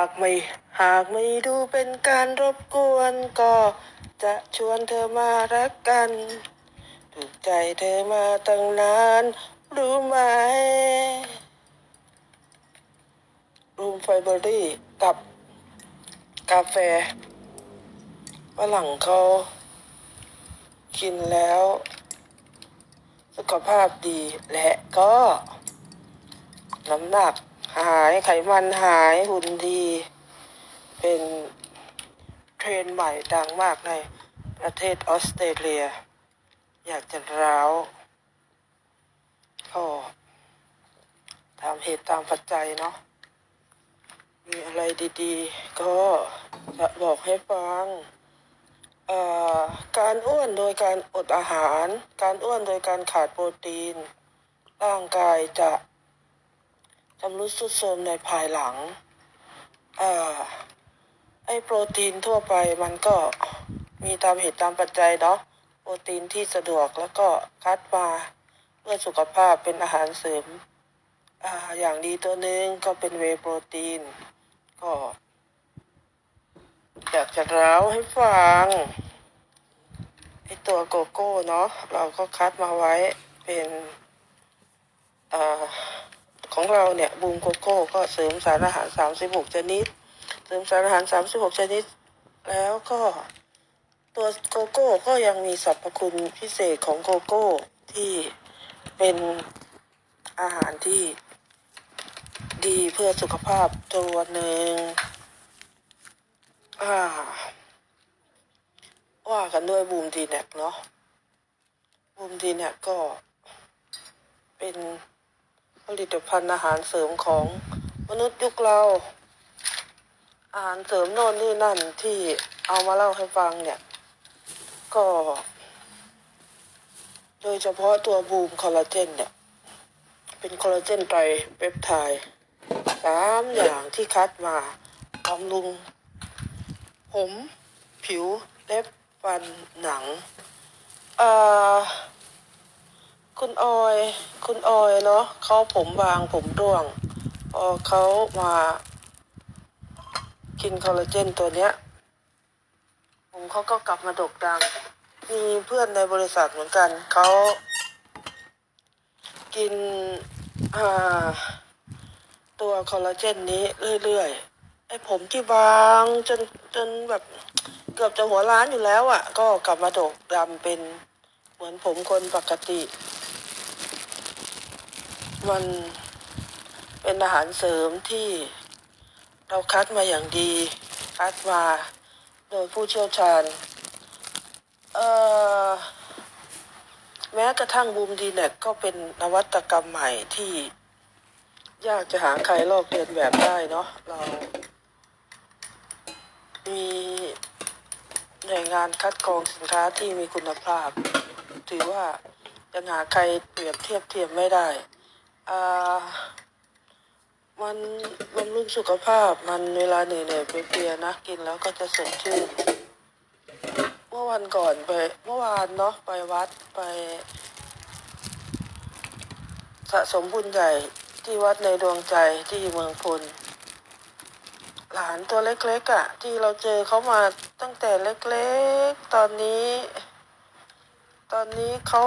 ากไม่หากไม่ดูเป็นการรบกวนก็จะชวนเธอมารักกัน ถูกใจเธอมาตั้งนานรู้ไหมรูมไฟเบอรี่กับกาแฟฝรั่งเขากินแล้ว สุขภาพดีและก็น้ำหนัก หายไขมันหายหุ่นดี เป็นเทรนใหม่ดังมากในประเทศออสเตรเลีย อยากจะร้าวก็ตามเหตุตามปัจจัยเนาะมีอะไรดีๆ ก็จะบอกให้ฟัง การอ้วนโดยการอดอาหาร การอ้วนโดยการขาดโปรตีน ร่างกายจะ ชำรุดทรุดโทรมในภายหลังอ่าไอโปรตีนทั่วไปมันก็มีตามเหตุตามปัจจัยเนาะโปรตีนที่สะดวกแล้วก็คัดมาเพื่อสุขภาพเป็นอาหารเสริมอ่าอย่างดีตัวหนึ่งก็เป็นเวโปรตีน ก็อยากจะเล่าให้ฟังไอตัวโกโก้เนาะเราก็คัดมาไว้เป็นอ่า ของเราเนี่ยบูมโกโก้ก็เสริมสารอาหาร 36 ชนิด เสริมสารอาหาร 36 ชนิด แล้วก็ตัวโกโก้ก็ยังมีสรรพคุณพิเศษของโกโก้ที่เป็นอาหารที่ดีเพื่อสุขภาพตัวหนึ่งอ่า ว่ากันด้วยบูมดีแนกเนาะบูมดีแนกก็เป็น ลิตภัณฑ์อาหารเสริมของมนุษย์ยุคเรา อาหารเสริมโน่นนี่นั่นที่เอามาเล่าให้ฟังเนี่ย ก็ โดยเฉพาะตัวบูมคอลลาเจนเนี่ย เป็นคอลลาเจนไตรเปปไทด์สามอย่างที่คัดมาบำรุง ผม ผิว เล็บฟันหนัง เอ่อ คุณออย คุณออยเนาะเขาผมบางผมร่วงพอเขามา กินคอลลาเจนตัวเนี้ย ผมเขาก็กลับมาดกดัง มีเพื่อนในบริษัทเหมือนกัน เขากินอ่าตัวคอลลาเจนนี้เรื่อยๆ ไอ้ผมที่บางจนจนแบบเกือบจะหัวล้านอยู่แล้วอะ่ะ ก็กลับมาดกดำเป็นเหมือนผมคนปกติ มันเป็นอาหารเสริมที่เราคัดมาอย่างดี คัดมาโดยผู้เชี่ยวชาญ เอ่อ แม้กระทั่งบูมดีเน็ตก็เป็นนวัตกรรมใหม่ที่ยากจะหาใครลอกเลียนแบบได้เนาะเรา มีหน่วยงานคัดกรองสินค้าที่มีคุณภาพ ถือว่ายังหาใครเปรียบเทียบเทียมไม่ได้ มันบำรุงสุขภาพมันเวลาเหนื่อยๆเพลียๆนะกินแล้วก็จะสดชื่น เมื่อวันก่อนไปเมื่อวานเนาะไปวัดไปสะสมบุญใหญ่ที่วัดในดวงใจที่เมืองพลหลานตัวเล็กๆอะ่ะ ที่เราเจอเขามาตั้งแต่เล็กๆ ตอนนี้ ตอนนี้เขา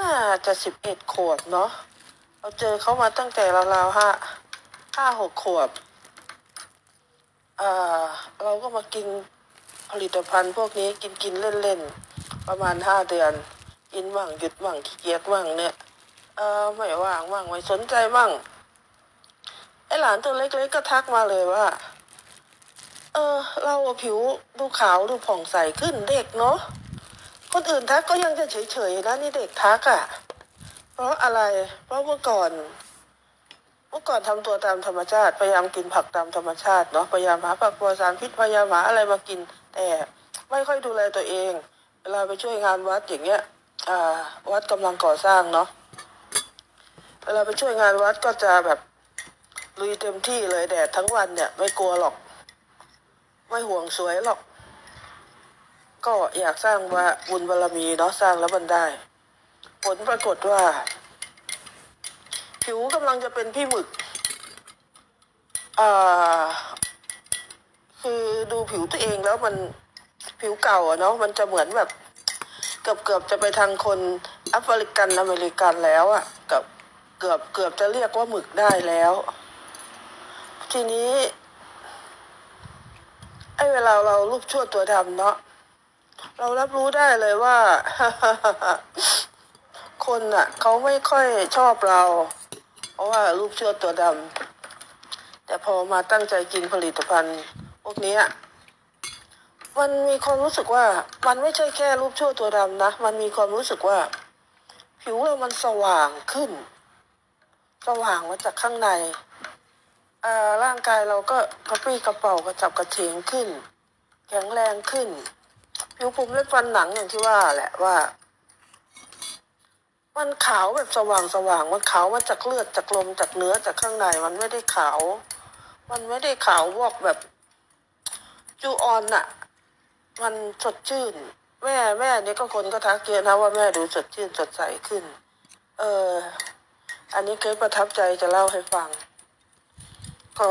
น่าจะสิบเอ็ดขวบเนาะเราเจอเขามาตั้งแต่ราวๆห้าห้าหกขวบอ่าเราก็มากินผลิตภัณฑ์พวกนี้กินกินเล่นเล่นๆ ประมาณห้าเดือน กินบ้างหยุดบ้างขี้เกียจบ้างเนี่ยเออไม่ว่างบ้างไม่สนใจบ้างไอหลานตัวเล็กๆก็ทักมาเลยว่า เออ เราผิวดูขาวดูผ่องใสขึ้นเด็กเนาะ คนอื่นทักก็ยังจะเฉยๆนะนี่เด็กทักอะ่ะ เพราะอะไร เพราะเมื่อก่อน เมื่อก่อนทำตัวตามธรรมชาติ พยายามกินผักตามธรรมชาติเนาะ พยายามหาผักปลอดสารพิษ พยายามหาอะไรมากิน แต่ไม่ค่อยดูแลตัวเอง เวลาไปช่วยงานวัดอย่างเงี้ย อ่า วัดกำลังก่อสร้างเนาะ เวลาไปช่วยงานวัดก็จะแบบลุยเต็มที่เลยแดดทั้งวันเนี่ย ไม่กลัวหรอก ไม่ห่วงสวยหรอก ก็อยากสร้างว่าบุญบารรมีเนาะสร้างแล้วมันได้ ผลปรากฏว่า ผิวกำลังจะเป็นพี่หมึกอ่าคือดูผิวตัวเองแล้วมันผิวเก่าอะเนาะมันจะเหมือนแบบ เกือบเกือบจะไปทางคนแอฟริกันอเมริกันแล้วอะกับเกือบเกือบจะเรียกว่าหมึกได้แล้ว ทีนี้ไอ้เวลาเรารูปชั่วตัวดำเนาะ เรารับรู้ได้เลยว่า คนอะเขาไม่ค่อยชอบเรา เพราะว่ารูปชั่วตัวดำแต่พอมาตั้งใจกินผลิตภัณฑ์ พวกนี้มันมีความรู้สึกว่า มันไม่ใช่แค่รูปชั่วตัวดำนะ มันมีความรู้สึกว่า ผิวเรามันสว่างขึ้น สว่างมาจากข้างในร่างกายเราก็กระปรี้กระเป๋ากระจับกระเฉงขึ้น แข็งแรงขึ้น ผิวผมเล็บฟันหนังอย่างที่ว่าแหละว่า มันขาวแบบสว่างสว่างมันขาวมาจากเลือดจากลมจากเนื้อจากข้างในมันไม่ได้ขาว มันไม่ได้ขาววอกแบบ จูออนอะมันสดชื่น แม่แม่เนี่ยก็คนก็ทักเยอะนะว่าแม่ดูสดชื่นสดใสขึ้น เออ อันนี้เคยประทับใจจะเล่าให้ฟัง ก็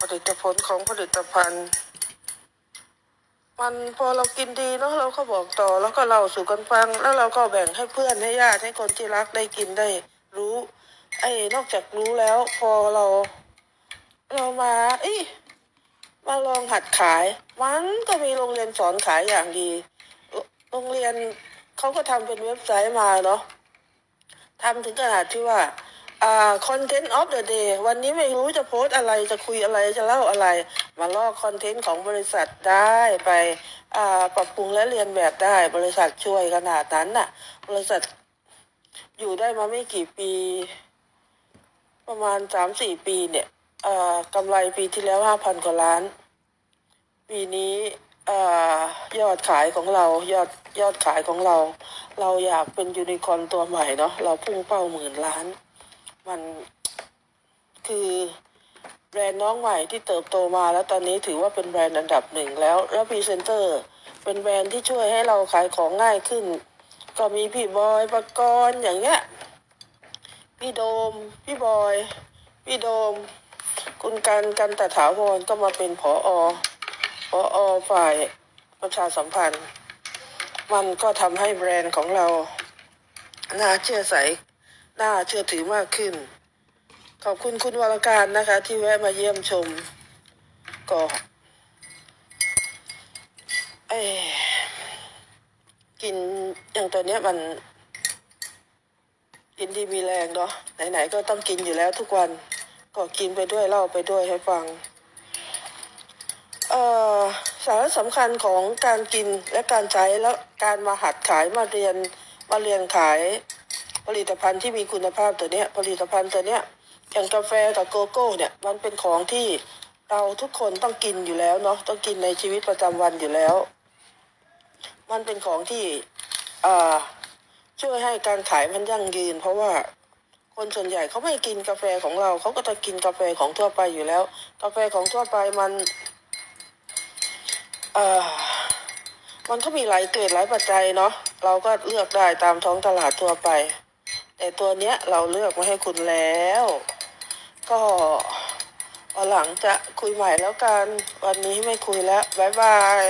ผลิตผลของผลิตภัณฑ์ มันพอเรากินดีเนาะเราก็บอกต่อแล้วก็เล่าสู่กันฟัง แล้วเราก็แบ่งให้เพื่อนให้ญาติให้คนที่รักได้กินได้ รู้ ไอ้นอกจากรู้แล้ว พอเรา เรามาเอ้มาลองหัดขาย มันก็มีโรงเรียนสอนขายอย่างดี โรงเรียนเขาก็ทำเป็นเว็บไซต์มาเนาะทำถึงขนาดที่ว่า อ่า content of the day วันนี้ไม่รู้จะโพสอะไรจะคุยอะไรจะเล่าอะไร มาลอกคอนเทนต์ของบริษัทได้ไปอ่าปรับปรุงและเรียนแบบได้บริษัทช่วยขนาดนั้นน่ะ บริษัทอยู่ได้มาไม่กี่ปี ประมาณสามสี่ปีเนี่ยอ่อกำไรปีที่แล้วห้าพันกว่าล้าน ปีนี้อ่อยอดขายของเรายอดยอดขายของเรา เราอยากเป็นยูนิคอร์นตัวใหม่เนาะเราพุ่งเป้าหมื่นล้าน มันคือแบรนด์น้องใหม่ที่เติบโตมาแล้วตอนนี้ถือว่าเป็นแบรนด์อันดับหนึ่งแล้ว แล้วพรีเซนเตอร์ เป็นแบรนด์ที่ช่วยให้เราขายของง่ายขึ้น ก็มีพี่บอยปกรณ์อย่างเงี้ยพี่โดม พี่บอย พี่โดม คุณกันกันตถาวรก็มาเป็นผอผอฝ่ายประชาสัมพันธ์ มันก็ทำให้แบรนด์ของเราน่าเชื่อใส น่าเชื่อถือมากขึ้น ขอบคุณคุณวรการนะคะ ที่แวะมาเยี่ยมชม ก็เอกินอย่างตัวเนี้ยมันกินดีมีแรงเนาะไหนๆก็ต้องกินอยู่แล้วทุกวัน ก็กินไปด้วยเล่าไปด้วยให้ฟังเอ่อสาระสำคัญของการกินและการใช้และการมาหัดขายมาเรียนมาเรียนขาย ผลิตภัณฑ์ที่มีคุณภาพตัวเนี้ยผลิตภัณฑ์ตัวเนี้ยอย่างกาแฟกับโกโก้เนี่ยมันเป็นของที่เราทุกคนต้องกินอยู่แล้วเนาะต้องกินในชีวิตประจำวันอยู่แล้ว มันเป็นของที่อ่าช่วยให้การขายมันยั่งยืน เพราะว่าคนส่วนใหญ่เขาไม่กินกาแฟของเราเขาก็จะกินกาแฟของทั่วไปอยู่แล้ว กาแฟของทั่วไปมันเอ่อมันก็มีหลายเกรดหลายปัจจัยเนาะเราก็เลือกได้ตามท้องตลาดทั่วไป แต่ตัวเนี้ยเราเลือกมาให้คุณแล้ว ก็วันหลังจะคุยใหม่แล้วกัน วันนี้ไม่คุยแล้ว บ๊ายบาย